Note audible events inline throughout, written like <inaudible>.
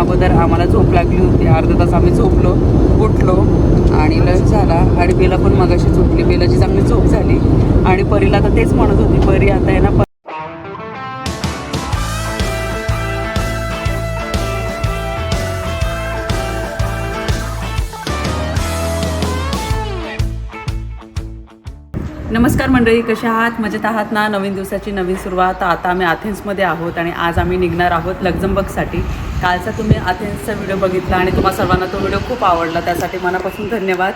अगोदर आम्हाला झोप लागली होती. अर्धा तास आम्ही झोपलो उठलो आणि लंच झाला. आणि बेला पण मगाशी झोपली. बेलाची चांगली झोप झाली. आणि परीला तर तेच म्हणत होती परी आता आहे ना नमस्कार मंडळी कसे आहात? मजेत आहात ना? नवीन दिवसाची नवीन सुरुवात. आता आम्ही अथेन्समध्ये आहोत आणि आज आम्ही निघणार आहोत लक्झमबर्गसाठी. कालचा तुम्ही अथेन्सचा व्हिडिओ बघितला आणि तुम्हा सर्वांना तो व्हिडिओ खूप आवडला. त्यासाठी मनापासून धन्यवाद.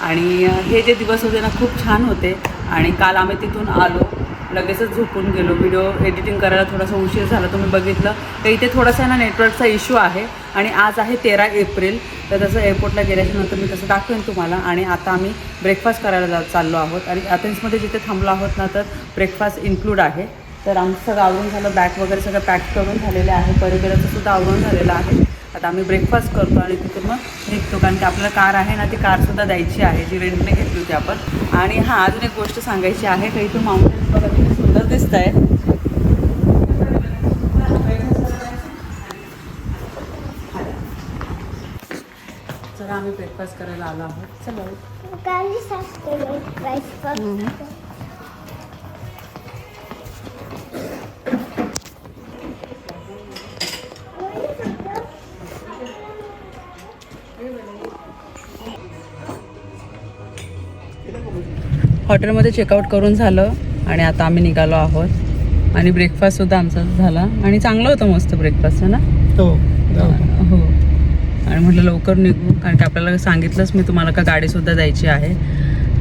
आणि हे जे दिवस होते ना खूप छान होते. आणि काल आम्ही तिथून आलो. लगेचच झोपून गेलो. व्हिडिओ एडिटिंग करायला थोडासा उशीर झाला तुम्ही बघितलं. तर इथे थोडासा ना नेटवर्कचा इश्यू आहे. आणि आज आहे तेरा एप्रिल. तर तसं एअरपोर्टला गेल्याच्यानंतर मी तसं दाखवेन तुम्हाला. आणि आता आम्ही ब्रेकफास्ट करायला जा चाललो आहोत. आणि अथेन्समध्ये जिथे थांबलो आहोत ना तर ब्रेकफास्ट इन्क्लूड आहे. तर आमचं सगळं आवरून झालं. बॅग वगैरे सगळं पॅक करून झालेलं आहे. परिसराचं सुद्धा आवरून झालेलं आहे. आता आम्ही ब्रेकफास्ट करतो आणि तिथून मग निघतो. कारण की आपल्याला कार आहे ना ती कारसुद्धा द्यायची आहे. जी रेंटने घेतली होती आपण. आणि हां अजून एक गोष्ट सांगायची आहे. का इथून माउंटेन्स बघा किती सुंदर दिसत आहे चला आम्ही ब्रेकफास्ट करायला आलो आहोत. चला. हॉटेलमध्ये चेकआउट करून झालं आणि आता आम्ही निघालो आहोत. आणि ब्रेकफास्टसुद्धा आमचा झाला. आणि चांगलं होतं मस्त ब्रेकफास्ट ना? हो. हो आणि म्हटलं लवकर निघू. कारण की आपल्याला सांगितलंच मी तुम्हाला का गाडीसुद्धा द्यायची आहे.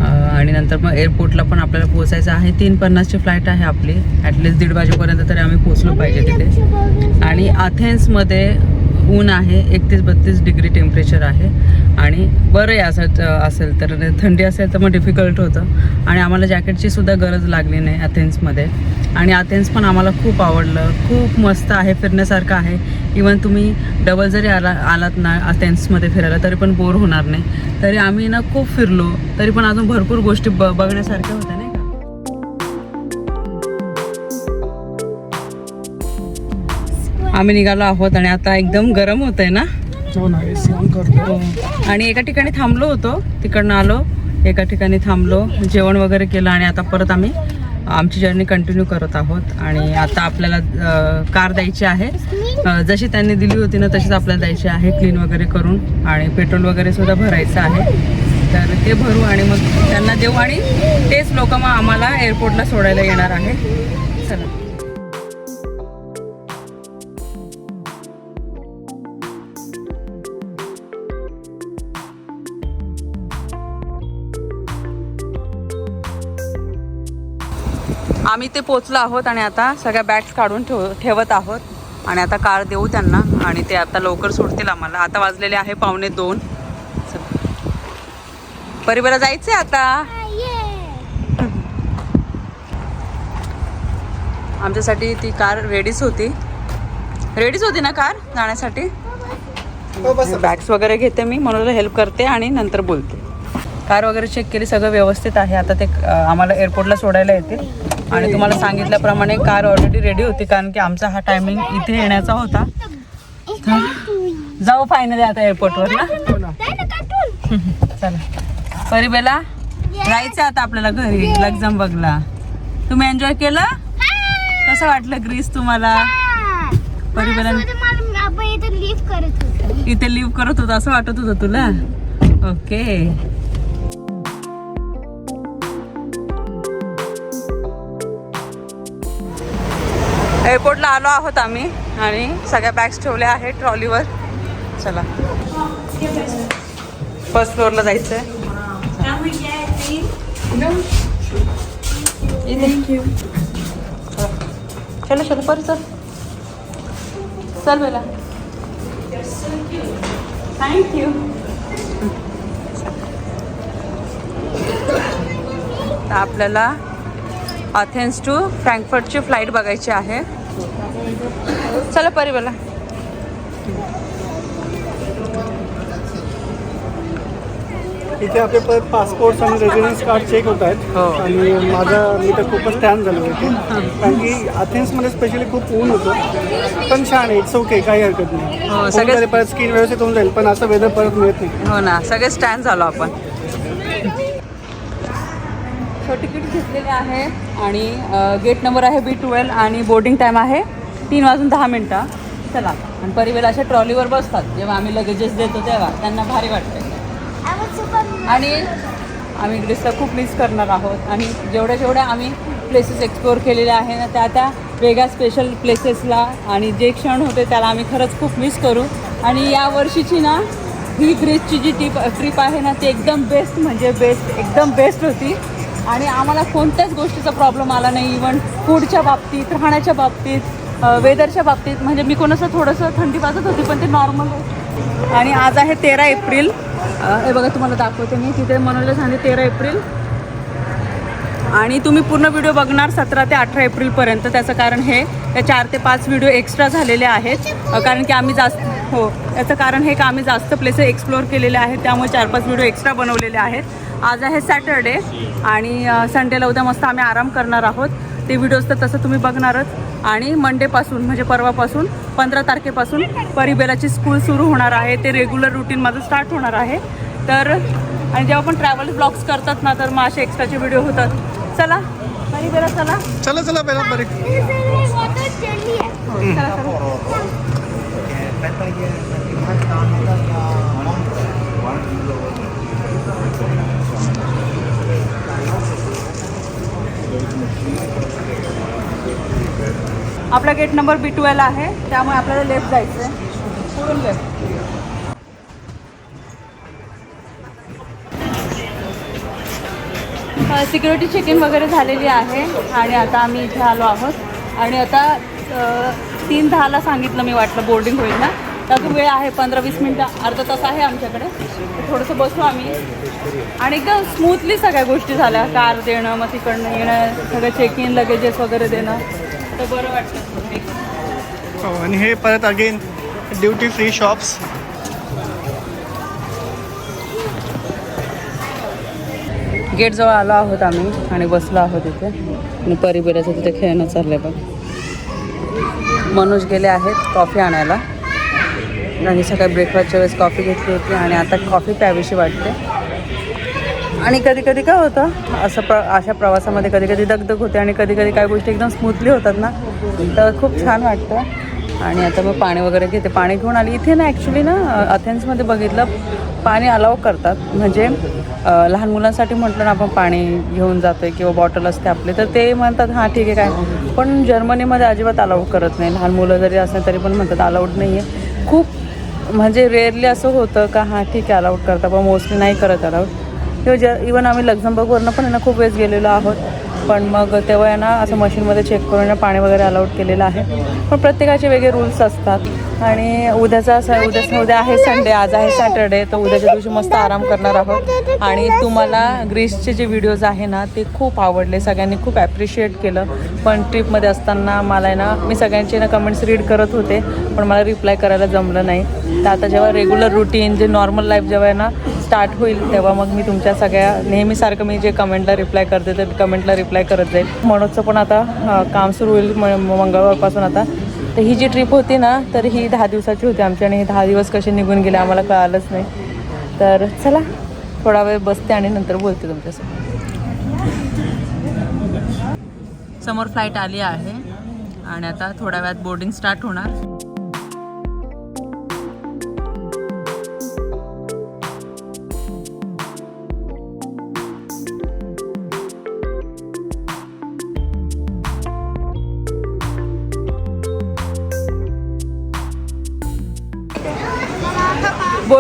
आणि नंतर मग एअरपोर्टला पण आपल्याला पोचायचं आहे. तीन पन्नासची फ्लाईट आहे आपली. ॲटलिस्ट दीड वाजेपर्यंत तरी आम्ही पोचलो पाहिजे तिथे. आणि अथेन्समध्ये ऊन आहे एकतीस बत्तीस डिग्री टेम्परेचर आहे. आणि बरं आहे असं असेल तर थंडी असेल तर मग डिफिकल्ट होतं. आणि आम्हाला जॅकेटची सुद्धा गरज लागली नाही अथेन्समध्ये आणि अथेन्स पण आम्हाला खूप आवडलं. खूप मस्त आहे फिरण्यासारखं आहे. इवन तुम्ही डबल जरी आला आलात ना अथेन्समध्ये फिरायला तरी पण बोर होणार नाही. तरी आम्ही ना खूप फिरलो. तरी पण अजून भरपूर गोष्टी ब बघण्यासारख्या होत्या. आम्ही निघालो आहोत आणि आता एकदम गरम होत आहे ना हो करतो. आणि एका ठिकाणी थांबलो होतो तिकडनं आलो एका ठिकाणी थांबलो जेवण वगैरे केलं आणि आता परत आम्ही आमची जर्नी कंटिन्यू करत आहोत. आणि आता आपल्याला कार द्यायची आहे. जशी त्यांनी दिली होती ना तशीच आपल्याला द्यायची आहे क्लीन वगैरे करून. आणि पेट्रोल वगैरे सुद्धा भरायचं आहे. तर ते भरू आणि मग त्यांना देऊ. आणि तेच लोक मग आम्हाला एअरपोर्टला सोडायला येणार आहे. चला. आम्ही ते पोचलो आहोत आणि आता सगळ्या बॅग्स काढून ठेव ठेवत आहोत. आणि आता कार देऊ त्यांना. आणि ते आता लवकर सोडतील आम्हाला. आता वाजलेले आहे पावणे दोन. परिवारा जायचंय आता? <laughs> आमच्यासाठी ती कार रेडीच होती. रेडीच होती ना कार जाण्यासाठी? बॅग्स वगैरे घेते मी. म्हणून हेल्प करते आणि नंतर बोलते. कार वगैरे चेक केली. सगळं व्यवस्थित आहे. आता ते आम्हाला एअरपोर्टला सोडायला येतील. आणि तुम्हाला सांगितल्याप्रमाणे कार ऑलरेडी रेडी होती कारण की आमचा हा टायमिंग इथे येण्याचा होता. जाऊ फायनली आता एअरपोर्टवर ना ना. चला. परिबेला जायचं आता आपल्याला घरी लक्झम बघला तुम्ही एन्जॉय केलं? कसं वाटलं ग्रीस तुम्हाला? परिबेला इथे लिव्ह करत होता. असं वाटत होतं तुला? ओके एअरपोर्टला आलो आहोत आम्ही आणि सगळ्या बॅग्स ठेवल्या आहेत ट्रॉलीवर. चला. फर्स्ट फ्लोअरला जायचं आहे थँक्यू चलो चलो पर चल. चल बेला थँक्यू तर आपल्याला अथेन्स टू फ्रँकफर्टची फ्लाईट बघायची आहे. चला परी बोला. इथे आपले परत पासपोर्ट आणि रेसिडेन्स कार्ड चेक होत आहेत. हो. आणि माझा मी तर खूपच टॅन झालो होते कारण की अथेन्समध्ये स्पेशली खूप ऊन होतं. पण छान आहे इट्स ओके काही हरकत नाही. हो, सगळे- परत स्किन व्यवस्थित होऊन जाईल पण असं वेदर परत मिळत नाही. हो ना सगळे स्टँड झालो आपण. सो तिकीट घेतलेले आहे आणि गेट नंबर आहे बी ट्वेल्व आणि बोर्डिंग टाईम आहे तीन वाजून दहा मिनटं. चला आणि परिवेल अशा ट्रॉलीवर बसतात. जेव्हा आम्ही लगेजेस देतो तेव्हा त्यांना भारी वाटते आणि आम्ही ग्रीसला खूप मिस करणार आहोत. आणि जेवढ्या जेवढ्या आम्ही प्लेसेस एक्सप्लोअर केलेल्या आहे ना त्या त्या वेगळ्या स्पेशल प्लेसेसला आणि जे क्षण होते त्याला आम्ही खरंच खूप मिस करू. आणि या वर्षीची ना ही ग्रीसची जी ट्रिप ट्रिप आहे ना ती एकदम बेस्ट म्हणजे बेस्ट एकदम बेस्ट होती. आणि आम्हाला कोणत्याच गोष्टीचा प्रॉब्लेम आला नाही. इवन फूडच्या बाबतीत राहण्याच्या बाबतीत वेदरच्या बाबतीत. म्हणजे मी कोणाचं थोडंसं थंडी वाजत होती पण ते नॉर्मल आणि आज आहे तेरा एप्रिल. हे बघा तुम्हाला दाखवते मी. तिथे मनोजला सांगते तेरा एप्रिल. आणि तुम्ही पूर्ण व्हिडिओ बघणार सतरा ते अठरा एप्रिलपर्यंत. त्याचं कारण हे त्या चार ते पाच व्हिडिओ एक्स्ट्रा झालेले आहेत. कारण की आम्ही जास्त हो याचं कारण हे का आम्ही जास्त प्लेसेस एक्सप्लोअर केलेले आहेत त्यामुळे चार पाच व्हिडिओ एक्स्ट्रा बनवलेले आहेत. आज आहे सॅटरडे आणि संडेला उद्या मस्त आम्ही आराम करणार आहोत. ते व्हिडिओज तर तसं तुम्ही बघणारच. आणि मंडेपासून म्हणजे परवापासून पंधरा तारखेपासून परिबेलाची स्कूल सुरू होणार आहे. ते रेग्युलर रुटीन माझं स्टार्ट होणार आहे. तर आणि जेव्हा पण ट्रॅव्हल ब्लॉग्स करतात ना तर मग असे एक्स्ट्राचे व्हिडिओ होतात. चला. परिबेला चला. चला चला बरे. चला चला आपला गेट नंबर बी ट्वेल्व आहे. त्यामुळे आपल्याला लेफ्ट जायचं आहे पुढून लेफ्ट सिक्युरिटी चेकिंग वगैरे झालेली आहे आणि आता आम्ही इथे आलो आहोत. आणि आता तीन दहाला सांगितलं मी वाटलं बोर्डिंग होईल ना. तर अजून वेळ आहे पंधरा वीस मिनटं अर्धा तास आहे आमच्याकडे. थोडंसं बसू आम्ही. आणि एकदम स्मूथली सगळ्या गोष्टी झाल्या. कार देणं मग तिकडनं येणं सगळं चेक इन लगेजेस वगैरे देणं. तर बरं वाटतं हो आणि हे परत अगेन ड्युटी फ्री शॉप्स गेटजवळ आलो आहोत आम्ही आणि बसलो आहोत इथे. आणि परिबिराचं तिथे खेळणं चाललं आहे बघ. मनोज गेले आहेत कॉफी आणायला. आणि सकाळी ब्रेकफास्टच्या वेळेस कॉफी घेतली होती आणि आता कॉफी प्यावीशी वाटते. आणि कधी कधी काय होतं असं प्र अशा प्रवासामध्ये कधी कधी दगदग होते आणि कधी कधी काही गोष्टी एकदम स्मूथली होतात ना तर खूप छान वाटतं. आणि आता मग पाणी वगैरे घेते. पाणी घेऊन आली. इथे ना ॲक्च्युली ना अथेन्समध्ये बघितलं पाणी अलाव करतात. म्हणजे लहान मुलांसाठी म्हटलं ना आपण पाणी घेऊन जातो आहे किंवा बॉटल असते आपले तर ते म्हणतात हां ठीक आहे काय. पण जर्मनीमध्ये अजिबात अलाउड करत नाही. लहान मुलं जरी असले तरी पण म्हणतात अलाउड नाही आहे खूप म्हणजे रेअरली असं होतं का हां ठीक आहे अलाउड करता पण मोस्टली नाही करत अलाउड किंवा ज इवन आम्ही लक्झमबर्गवरनं पण आहे ना खूप वेळेस गेलेलो आहोत. पण मग तेव्हा आहे ना असं मशीनमध्ये चेक करून पाणी वगैरे अलाउड केलेलं आहे. पण प्रत्येकाचे वेगळे रूल्स असतात. आणि उद्याचा स- उद्याच उद्या आहे संडे आज आहे सॅटर्डे तर उद्याच्या दिवशी मस्त आराम करणार आहोत. आणि तुम्हाला ग्रीसचे जे व्हिडिओज आहे ना ते खूप आवडले. सगळ्यांनी खूप ॲप्रिशिएट केलं. पण ट्रिपमध्ये असताना मला आहे ना मी सगळ्यांचे ना कमेंट्स रीड करत होते पण मला रिप्लाय करायला जमलं नाही. तर आता जेव्हा रेग्युलर रुटीन जे नॉर्मल लाईफ जेव्हा आहे ना स्टार्ट होईल तेव्हा मग मी तुमच्या सगळ्या नेहमीसारखं मी जे कमेंटला रिप्लाय करते ते कमेंटला रिप्लाय करत जाईल. मनोजचं पण आता काम सुरू होईल म मंगळवारपासून आता. तर ही जी ट्रिप होती ना तर ही दहा दिवसाची होती आमची आणि हे दहा दिवस कसे निघून गेले आम्हाला कळालंच नाही. तर चला थोडा वेळ बसते आणि नंतर बोलते तुमच्यासोबत. समोर फ्लाईट आली आहे आणि आता थोड्या वेळात बोर्डिंग स्टार्ट होणार.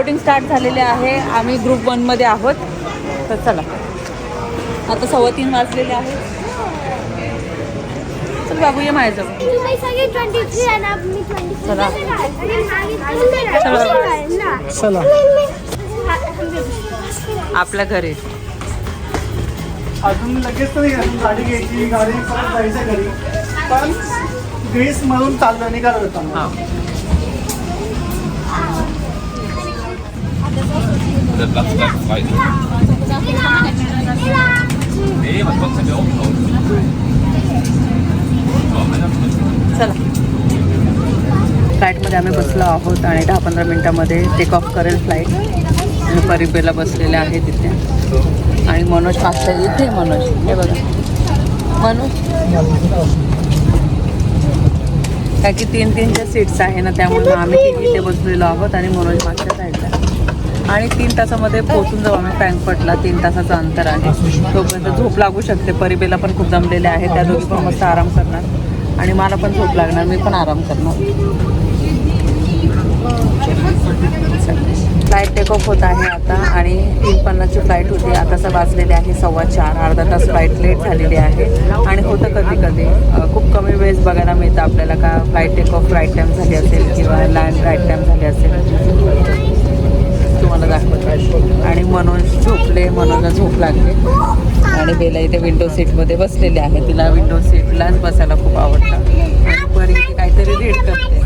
बोर्डिंग स्टार्ट झालेले आहे. आम्ही ग्रुप वनमध्ये आहोत. तर चला. आता सव्वा तीन वाजलेले आहेत. चल बाबू ये माझ्याजवळ. तुम्ही सगळे 23 आहे ना मी 26 चला. आपल्या घरी. अजून लगेच अजून गाडी घ्यायची गाडी परत जायचं घरी. पण ग्रीस म्हणून चाललं निघालं होतं Der Platz bleibt frei. Nee, was trotzdem ja auch चला. फ्लाईटमध्ये आम्ही बसलो आहोत आणि दहा पंधरा मिनटामध्ये टेक ऑफ करेल फ्लाईट आणि परिबेला बसलेले आहे तिथे आणि मनोज मागच्या इथे मनोज. हे बघा. मनोज. काय की तीन तीनच्या सीट्स आहे ना त्यामुळे आम्ही इथे बसलेलो आहोत आणि मनोज मागच्या साईडला आणि तीन तासामध्ये पोहोचून जाऊ आम्ही फ्रँकफर्टला. तीन तासाचं अंतर आहे. तोपर्यंत झोप लागू शकते. परिबेला पण खूप जमलेले आहे त्या दोघी पण मस्त आराम करणार. आणि मला पण झोप लागणार. मी पण आराम करणार. फ्लाईट टेक ऑफ होत आहे आता. आणि तीन पन्नासची फ्लाईट होती. आता वाजलेले आहे सव्वा चार. अर्धा तास फ्लाईट लेट झालेली आहे. आणि होतं कधी कधी. खूप कमी वेळेस बघायला मिळतं आपल्याला का flight take off right time झाली असेल किंवा लँड राईट टाईम झाली असेल. दाखवत आणि मनोज झोपले मनोजला झोप लागली आणि बेला इथे विंडो सीटमध्ये बसलेली आहे. तिला विंडो सीटलाच बसायला खूप आवडतं. आणि परी इथे काहीतरी रीड करते.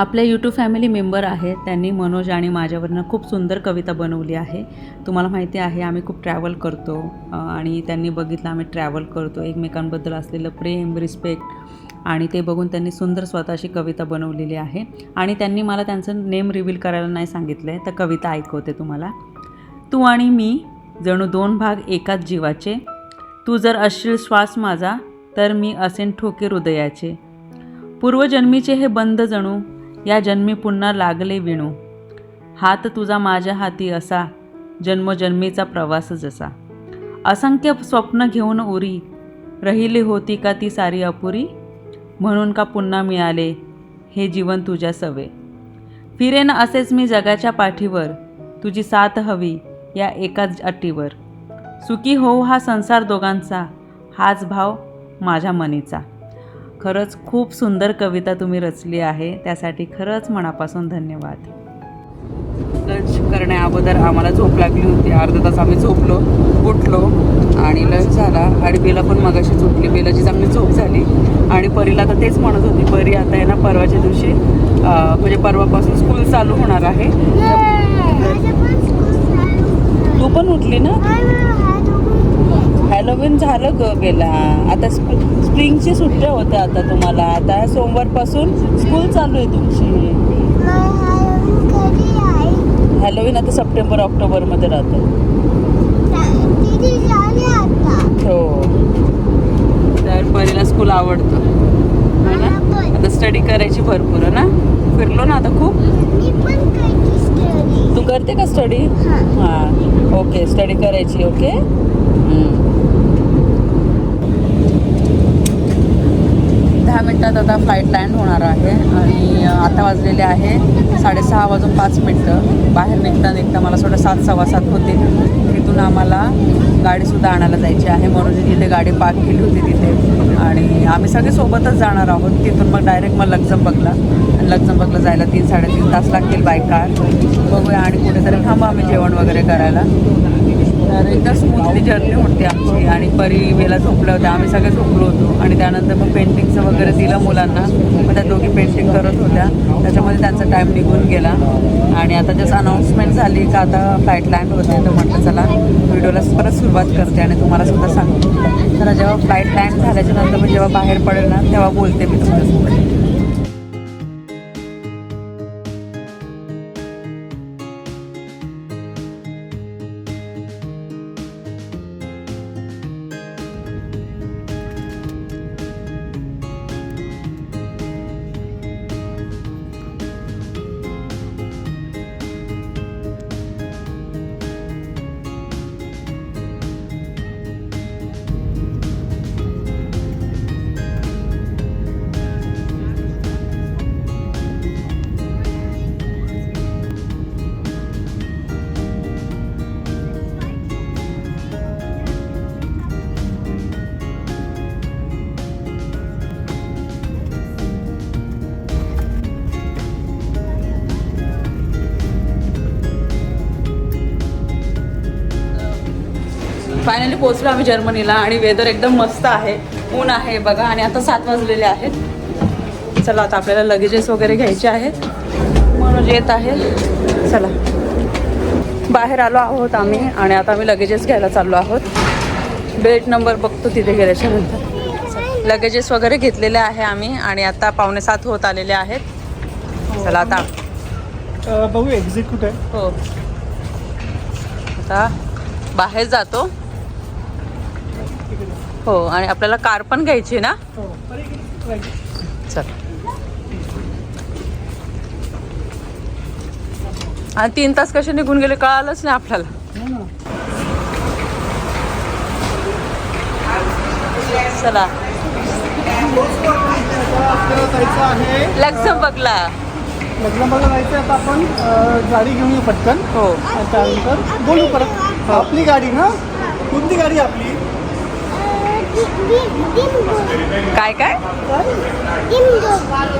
आपल्या यूट्यूब फॅमिली मेंबर आहेत. त्यांनी मनोज आणि माझ्यावरनं खूप सुंदर कविता बनवली आहे. तुम्हाला माहिती आहे आम्ही खूप ट्रॅव्हल करतो. आणि त्यांनी बघितलं आम्ही ट्रॅव्हल करतो. एकमेकांबद्दल असलेलं प्रेम रिस्पेक्ट आणि ते बघून त्यांनी सुंदर स्वतःशी कविता बनवलेली आहे. आणि त्यांनी मला त्यांचं नेम रिव्हील करायला नाही सांगितलं आहे तर कविता ऐकवते तुम्हाला. तू आणि मी जणू दोन भाग एकाच जीवाचे. तू जर असशील श्वास माझा तर मी असेन ठोके हृदयाचे. पूर्वजन्मीचे हे बंद जणू या जन्मी पुन्हा लागले विणू. हात तुझा माझ्या हाती असा जन्मजन्मीचा प्रवास जसा. असंख्य स्वप्न घेऊन उरी राहिली होती का ती सारी अपुरी? म्हणून का पुन्हा मिळाले हे जीवन तुझ्या सवे? फिरेन असेच मी जगाच्या पाठीवर तुझी साथ हवी या एकाच अटीवर. सुखी होऊ हा संसार दोघांचा हाच भाव माझ्या मनीचा. खरंच खूप सुंदर कविता तुम्ही रचली आहे. त्यासाठी खरंच मनापासून धन्यवाद. लंच करण्या अगोदर आम्हाला झोप लागली होती. अर्धा तास आम्ही झोपलो उठलो आणि लंच झाला. आणि बेला पण मगाशी झोपली. बेलाची चांगली झोप झाली. आणि परीला तर तेच म्हणत होती परी आता आहे ना परवाच्या दिवशी म्हणजे परवापासून स्कूल चालू होणार आहे. तू पण उठली ना? हॅलोविन झालं ग बेला. आता स्प स्प्रिंगची सुट्ट्या होत्या आता तुम्हाला. आता सोमवारपासून स्कूल चालू आहे तुमची. हॅलोविन आता सप्टेंबर ऑक्टोबरमध्ये राहतं. हो. तर परीला स्कूल आवडतं. हो ना? आता स्टडी करायची भरपूर ना? फिरलो ना आता खूप? तू करते का स्टडी हां. ओके स्टडी करायची ओके दहा मिनटात आता फ्लाईट लँड होणार आहे. आणि आता वाजलेले आहे साडेसहा वाजून पाच मिनटं. बाहेर निघता निघता मला थोडं सात सव्वा सात होते. तिथून आम्हाला गाडीसुद्धा आणायला जायची आहे. म्हणून तिथे गाडी पार्क केली होती तिथे. आणि आम्ही सगळे सोबतच जाणार आहोत. तिथून मग डायरेक्ट मग लक्झमबगला आणि लक्झमबगला जायला तीन साडेतीन तास लागतील बाय कार बघूया आणि कुठेतरी थांबा आम्ही जेवण वगैरे करायला. तर एकदम स्मूथली जर्नी होती आमची आणि परी वेला झोपल्या होत्या. आम्ही सगळे झोपलो होतो आणि त्यानंतर मग पेंटिंगचं वगैरे दिलं मुलांना. मग त्या दोघी पेंटिंग करत होत्या. त्याच्यामध्ये त्यांचा टाईम निघून गेला. आणि आता जसं अनाऊन्समेंट झाली का आता फ्लाईट लँड होते तर म्हटलं चला व्हिडिओला परत सुरुवात करते आणि तुम्हाला सुद्धा सांगते तर जेव्हा फ्लाईट लँड झाल्याच्यानंतर मी जेव्हा बाहेर पडेल ना तेव्हा बोलते मी तुमच्यासोबत. फायनली पोहोचलो आम्ही जर्मनीला आणि वेदर एकदम मस्त आहे. ऊन आहे बघा आणि आता सात वाजलेले आहेत. चला आता आपल्याला लगेजेस वगैरे घ्यायचे आहेत. म्हणून येत आहे. चला. बाहेर आलो आहोत आम्ही आणि आता आम्ही लगेजेस घ्यायला चाललो आहोत. बेट नंबर बघतो तिथे गेल्याच्यानंतर लगेजेस वगैरे घेतलेले आहे आम्ही आणि आता पावणे सात होत आलेले आहेत. चला आता. बघू एक्झिट कुठे हो. आता बाहेर जातो. हो आणि आपल्याला कार पण घ्यायची ना? हो. चल. आणि तीन तास कसे निघून गेले कळालंच नाही आपल्याला. हो. चला. लक्झमबर्गला लग्नामध्ये जायचं आता आपण. गाडी घेऊन येऊ पटकन. हो. त्यानंतर बोलू परत. आपली गाडी ना? कोणती गाडी आपली? काय काय?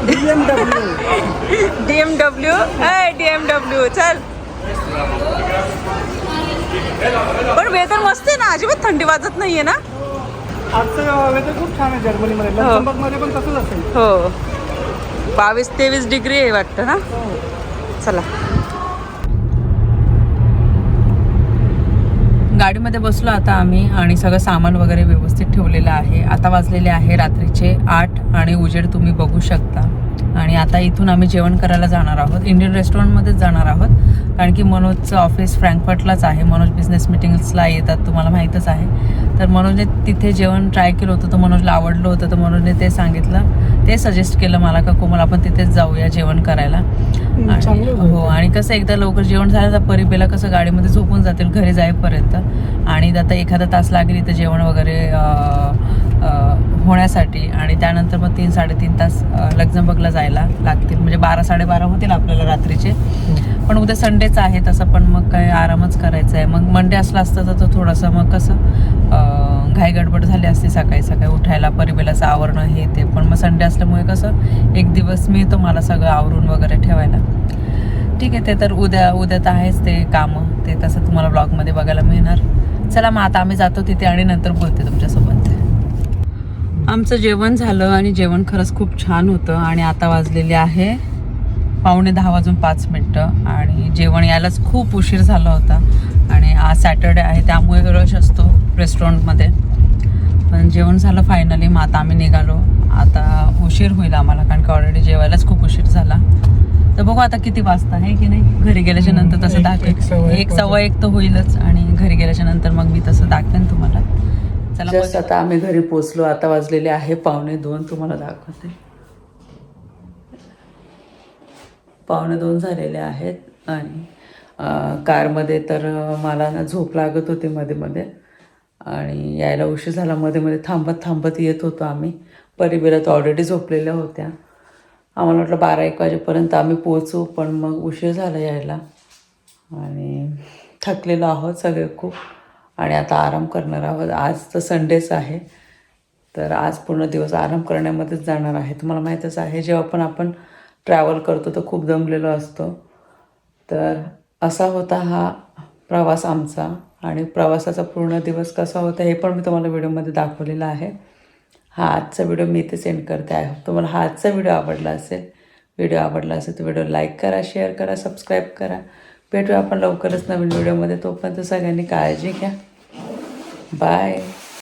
B M W D M W D M W चल. पण वेदर मस्त आहे ना अजिबात थंडी वाजत नाहीये ना? आजचं वेदर खूप छान आहे जर्मनीमध्ये. लक्झमबर्गमध्ये पण तसंच असेल. हो. बावीस तेवीस डिग्री आहे वाटतं ना? चला. गाडीमध्ये बसलो आता आम्ही आणि सगळं सामान वगैरे व्यवस्थित ठेवलेलं आहे. आता वाजलेले आहे रात्रीचे आठ आणि उजेड तुम्ही बघू शकता. आणि आता इथून आम्ही जेवण करायला जाणार आहोत. इंडियन रेस्टॉरंटमध्येच जाणार आहोत. कारण की मनोजचं ऑफिस फ्रँकफर्टलाच आहे. मनोज बिझनेस मिटिंग्सला येतात तुम्हाला माहीतच आहे. तर मनोजने तिथे जेवण ट्राय केलं होतं तर मनोजला आवडलं होतं. तर मनोजने ते सांगितलं. ते सजेस्ट केलं मला का कोमल आपण तिथेच जाऊया जेवण करायला. हो आणि कसं एकदा लवकर जेवण झालं तर परिबेला कसं गाडीमध्ये झोपून जातील घरी जाईपर्यंत. आणि आता एखादा तास लागेल इथं जेवण वगैरे होण्यासाठी आणि त्यानंतर मग तीन साडेतीन तास लक्झमबर्गला जायला लागतील. म्हणजे बारा साडेबारा होतील आपल्याला रात्रीचे. पण उद्या संडेच आहे तसं पण मग काय आरामच करायचा आहे मग मंडे असला असतं तर तो थोडंसं मग कसं घाई गडबड झाली असती सकाळी सकाळी उठायला परिबेलाचं आवरणं हे ते. पण मग संडे असल्यामुळे कसं एक दिवस मिळतो मला सगळं आवरून वगैरे ठेवायला. ठीक आहे ते तर उद्या उद्या तर आहेच ते कामं. ते तसं तुम्हाला ब्लॉगमध्ये बघायला मिळणार. चला मग आता आम्ही जातो तिथे आणि नंतर बोलते तुमच्यासोबत. आमचं जेवण झालं आणि जेवण खरंच खूप छान होतं आणि आता वाजलेले आहे पावणे दहा वाजून पाच मिनटं आणि जेवण यायलाच खूप उशीर झाला होता आणि आज सॅटर्डे आहे त्यामुळे रश असतो रेस्टॉरंटमध्ये. पण जेवण झालं फायनली मग आता आम्ही निघालो. आता उशीर होईल आम्हाला कारण की ऑलरेडी जेवायलाच खूप उशीर झाला. तर बघू आता किती वाजता आहे की नाही. घरी गेल्याच्यानंतर तसं एक एक सव्वा एक तर होईलच आणि घरी गेल्याच्यानंतर मग मी तसं दाखवेन तुम्हाला. चला जस्ट आता आम्ही घरी पोचलो आता वाजलेले आहे पावणे दोन तुम्हाला दाखवते. पावणे दोन झालेले आहेत आणि कारमध्ये तर मला ना झोप लागत होती मध्ये मध्ये. आणि यायला उशीर झाला मध्ये मध्ये थांबत थांबत येत होतो आम्ही. परिबेला तर ऑलरेडी झोपलेल्या होत्या. आम्हाला वाटलं बारा एक वाजेपर्यंत आम्ही पोचू पण मग उशीर झाला यायला. आणि थकलेलो आहोत सगळे खूप. आणि आता आराम करणार आहोत. आज तर संडेच आहे. तर आज पूर्ण दिवस आराम करण्यामध्येच जाणार आहे. तुम्हाला माहीतच आहे जेव्हा पण आपण ट्रॅव्हल करतो तर खूप दमलेलो असतो. तर असा होता हा प्रवास आमचा. आणि प्रवासाचा पूर्ण दिवस कसा होता हे पण मी तुम्हाला व्हिडिओमध्ये दाखवलेला आहे. हा आजचा व्हिडिओ मी इथे सेंड करते आहे. तुम्हाला हा आजचा व्हिडिओ आवडला असेल व्हिडिओ आवडला असेल तर व्हिडिओ लाईक करा शेअर करा सबस्क्राईब करा. भेटूया आपण लवकरच नवीन व्हिडिओमध्ये. तोपर्यंत सगळ्यांनी काळजी घ्या. बाय